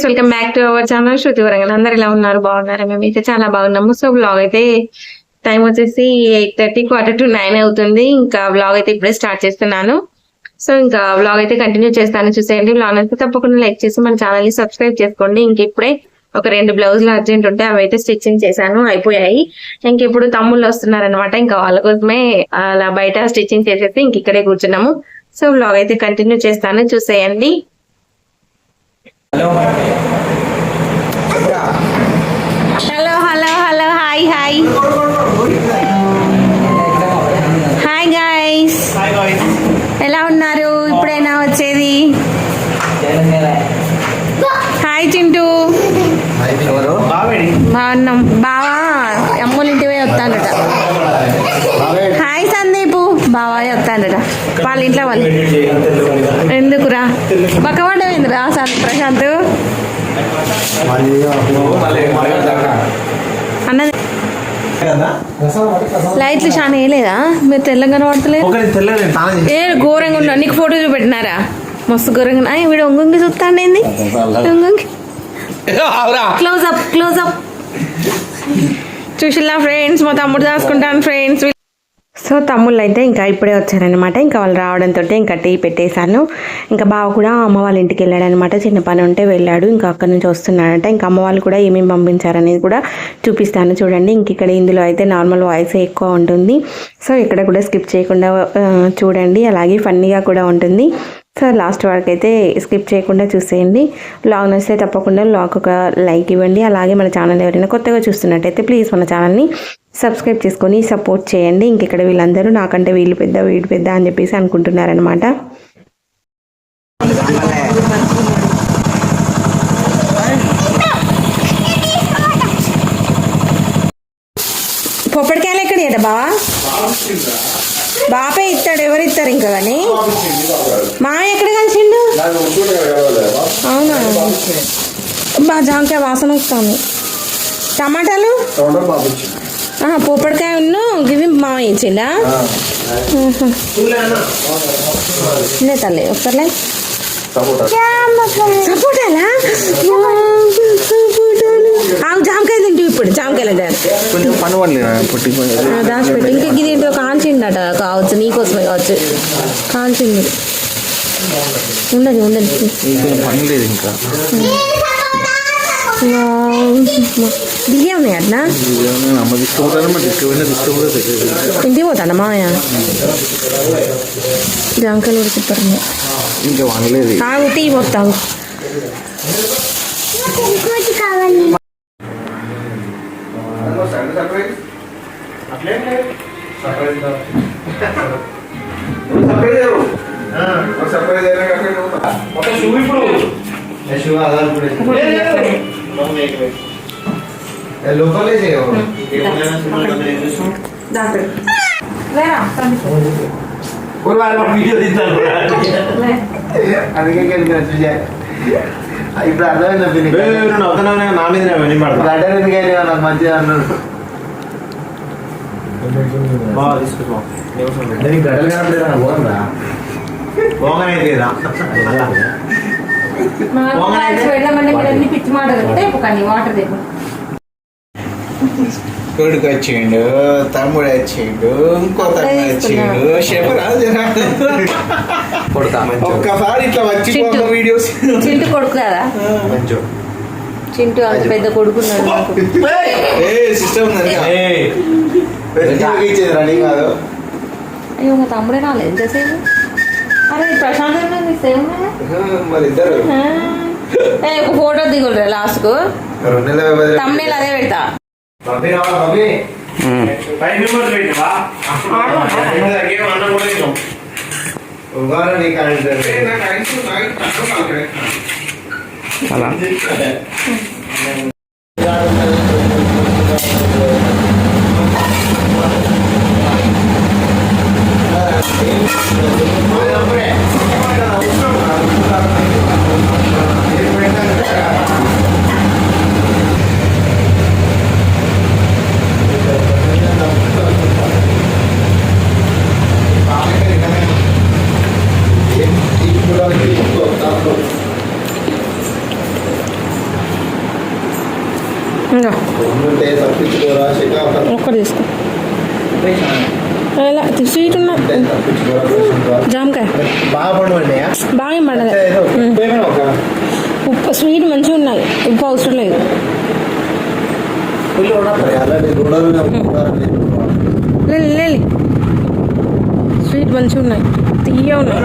Guys welcome back to our channel Shruti Warangal అందరు ఎలా ఉన్నారు? బాగున్నారు? మేమైతే చాలా బాగున్నాము. సో బ్లాగ్ అయితే టైం వచ్చేసి eight thirty quarter to nine అవుతుంది. ఇంకా బ్లాగ్ అయితే ఇప్పుడే స్టార్ట్ చేస్తున్నాను. సో ఇంకా బ్లాగ్ అయితే కంటిన్యూ చేస్తాను. చూసేయండి. బ్లాగ్ అయితే తప్పకుండా లైక్ చేసి మన ఛానల్ని సబ్స్క్రైబ్ చేసుకోండి. ఇంక ఇప్పుడే ఒక రెండు బ్లౌజులు అర్జెంట్ ఉంటే అవి అయితే స్టిచ్చింగ్ చేశాను. అయిపోయాయి. ఇంక ఇప్పుడు తమ్ముళ్ళు వస్తున్నారనమాట ఇంకా వాళ్ళ కోసమే అలా బయట స్టిచ్చింగ్ చేసేసి ఇంక ఇక్కడే కూర్చున్నాము. సో బ్లాగ్ అయితే కంటిన్యూ చేస్తాను. చూసేయండి. Hello hello hello hi hi. Hi guys ఎలా ఉన్నారు? ఇప్పుడైనా వచ్చేది? హాయ్ చింటూ. ఎవరు బాగున్నాం. బావా అమ్మోళ్ళ ఇంటి పోయి వస్తాడట. హాయ్ సందీపు. బావా వస్తాడట. వాళ్ళ ఇంట్లో వాళ్ళు. ఎందుకురా ప్రశాంత్. అన్నది. లైట్లు చాలా వేయలేదా? మీరు పడతలేదు తెల్లది తానే ఏ ఘోరంగా ఉన్నా నీకు ఫోటో చూపెట్టినారా? మస్తు ఘోరంగా వీడు ఒంగొంగి చూస్తాండేంది ఒంగొంగి. Close up close up friends మా తమ్ముడు దాచుకుంటాను ఫ్రెండ్స్ సో తమ్ముళ్ళు అయితే ఇంకా ఇప్పుడే వచ్చారనమాట ఇంకా వాళ్ళు రావడంతో ఇంకా టీ పెట్టేశాను. ఇంకా బావ కూడా అమ్మ వాళ్ళ ఇంటికి వెళ్ళాడనమాట చిన్న పని ఉంటే వెళ్ళాడు. ఇంకా అక్కడి నుంచి వస్తున్నాడంట. ఇంకా అమ్మ వాళ్ళు కూడా ఏమేమి పంపించారనేది కూడా చూపిస్తాను. చూడండి ఇంక ఇక్కడ ఇందులో అయితే నార్మల్ వాయిస్ ఎక్కువ ఉంటుంది. సో ఇక్కడ కూడా స్కిప్ చేయకుండా చూడండి. అలాగే ఫన్నీగా కూడా ఉంటుంది. సో లాస్ట్ వరకు అయితే స్కిప్ చేయకుండా చూసేయండి. బ్లాగ్ నచ్చితే తప్పకుండా బ్లాగ్ ఒక లైక్ ఇవ్వండి. అలాగే మన ఛానల్ ఎవరైనా కొత్తగా చూస్తున్నట్టయితే ప్లీజ్ మన ఛానల్ని సబ్స్క్రైబ్ చేసుకొని సపోర్ట్ చేయండి. ఇంక ఇక్కడ వీళ్ళందరూ నాకంటే వీళ్ళు పెద్ద వీడు పెద్ద అని చెప్పేసి అనుకుంటున్నారనమాట పొప్పడికాయలు ఎక్కడ ఇట బావా? బాపే ఇస్తాడు ఎవరు ఇస్తారు ఇంకా కానీ? మా ఎక్కడ కలిసిండు? అవునా? బా జాంకాయ వాసన వస్తుంది. టమాటాలు? పోపడికాయ ఉన్ను గివి మా ఇచ్చిండా? లే తల్లి ఒకసారి సపోటాలా? సపోటాలు. ఆగు జామకాయ తింటు ఇప్పుడు జామకాయలు దాచిపెట్టి ఇంకా ఇది ఏంటో? కాల్చిండట కావచ్చు నీకోసమే కావచ్చు. కాల్చింది ఉండదు ఉండదు. కొంచెం పని లేదు ఇంకా. దిగే ఉన్నాయి అట్నా నేను అమ్మ తీసుకుపోతాను మరి తీసుకుపోయినా తీసుకుపోతే ఇంటికి పోతాను మామయ్య జాంకాయలు కూడా సూపర్ ఉన్నాయి ఇంకా వండలేదు తాగు టీ పోతావు లోపలే చేయవు. వీడియో తీస్తాను అందుకే ఇప్పుడు అర్థమైంది నా మీద వినపడతా గడ్డలు ఎందుకని నాకు మంచిగా అన్నాడు. నేను గడ్డలు కనపడేదా పోతుందా పోగానైతే కొడుకు వచ్చిండు తమ్ముడు వచ్చిండు ఇంకో తమ్ముడు వచ్చిండు చెప్పరాదు ఒక్కసారి ఇట్లా వచ్చి చింటూ. వీడియోస్. చింటూ కొడుకు కదా? మంచు. చింటూ అంత పెద్ద మా తమ్ముడే రాలేదు ఎంతసేపు? అరే ప్రశాంత్ సేమ్ మరి ఇద్దరు ఏ ఒక ఫోటో దిగులరా లాస్ట్కు రెండు నెలల వ్యవధిలో తమ్ముళ్ళు అదే పెడతా బాబీ రావా బాబీ ఫైవ్ మెంబర్స్ పెట్టివా ఏం అన్నం కూడా ఇస్తాం ఉగాది నీకు అంటే అలా ఒక్కటి తీసుకో. ఎలా స్వీట్ ఉన్న జామకాయ. బాగా పండదు ఉప్పు స్వీట్ మంచిగా ఉన్నాయి ఉప్పు అవసరం లేదు. లేదు స్వీట్ మంచిగా ఉన్నాయి. తీయ ఉన్నాయి.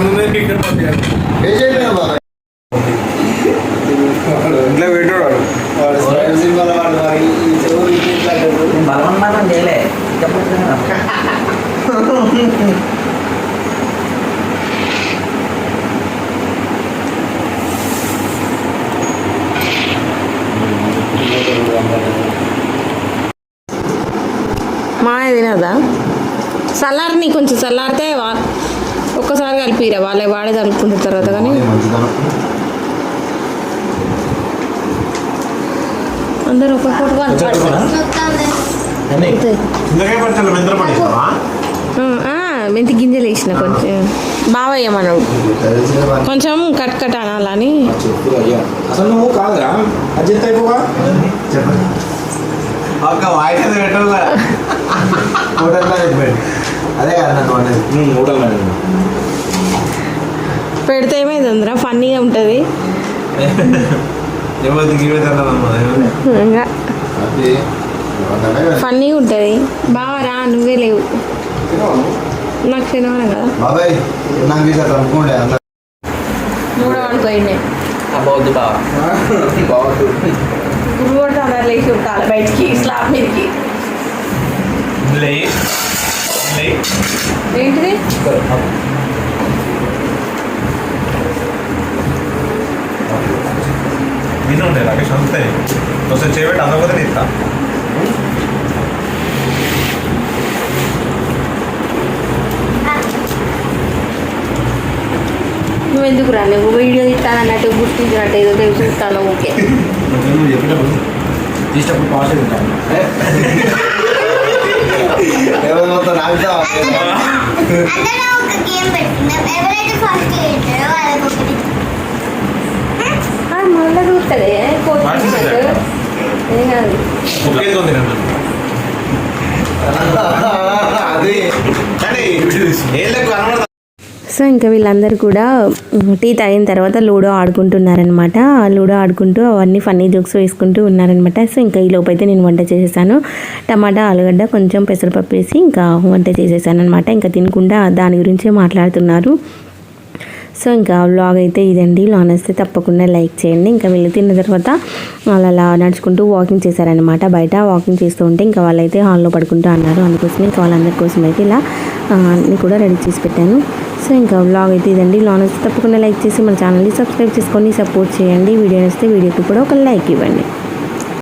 ఉంది ఇక్కడ పంపించాలి ఇంట్లో పెట్టాడు బలవన్మానం చేయలే. మా తినదా? చల్లారని కొంచెం చల్లారితే వా ఒక్కసారి కలిపిరా వాళ్ళే వాడే కలుపుకుంటారు తర్వాత కానీ. అందరూ ఒక్కొక్కటి మెంతి గింజలు వేసిన కొంచెం. బాగా వేయమన్నాడు కొంచెం కట్ కట్ అనాలని. వాయిస్ పెట్టాలి? హోటల్లో చెప్పండి అదే కదా పెడితే ఏమైంది అందరా ఫన్నీగా ఉంటుంది. ఫన్నీగా ఉంటుంది. బాగా రా నువ్వే లేవు. నాకు శనివారం కదా. బాబాయ్ నాకు ఇట్లా తప్పుకోండి అందరూ మూడో అనుకోండి బాగుంది బాగా బాగుంది గురువు కూడా అందరు లేచి ఉంటాలి బయటికి స్లాబ్ మీదకి. లే. లే. ఏంటిది? తినుండే రాకేష్ అంతే. ఒకసారి చేయబెట్టి అందకపోతే నేను ఇస్తా నువ్వు ఎందుకు రా? నువ్వు వీడియో ఇస్తానన్నట్టు గుర్తించినట్టు ఏదో తెలుసు చూస్తాను ఓకే నువ్వు చెప్పినప్పుడు తీసినప్పుడు పాస్ ఉంటాను ఎవరు మొత్తం నాకుతా మళ్ళీ ఏం కాదు అది. కానీ ఏళ్ళకు అనబడదు సో ఇంకా వీళ్ళందరూ కూడా టీ తాగిన తర్వాత లూడో ఆడుకుంటున్నారనమాట లూడో ఆడుకుంటూ అవన్నీ ఫన్నీ జోక్స్ వేసుకుంటూ ఉన్నారనమాట సో ఇంకా ఈ లోపైతే నేను వంట చేసేసాను. టమాటా ఆలుగడ్డ కొంచెం పెసరపప్పు వేసి ఇంకా వంట చేసేసాను అనమాట ఇంకా తినకుండా దాని గురించే మాట్లాడుతున్నారు. సో ఇంకా వ్లాగ్ అయితే ఇదండి. వ్లాగ్ నచ్చితే తప్పకుండా లైక్ చేయండి. ఇంకా వీళ్ళు తిన్న తర్వాత వాళ్ళు అలా నడుచుకుంటూ వాకింగ్ చేశారనమాట బయట వాకింగ్ చేస్తూ ఉంటే ఇంకా వాళ్ళైతే హాల్లో పడుకుంటూ అన్నారు. అందుకోసం ఇంకా వాళ్ళందరి కోసం అయితే ఇలా అన్ని అన్నీ కూడా రెడీ చేసి పెట్టాను. సో ఇంకా వ్లాగ్ అయితే ఇదండి. వ్లాగ్ నచ్చితే తప్పకుండా లైక్ చేసి మన ఛానల్ని సబ్స్క్రైబ్ చేసుకొని సపోర్ట్ చేయండి. వీడియో నచ్చితే వీడియోకి కూడా ఒక లైక్ ఇవ్వండి.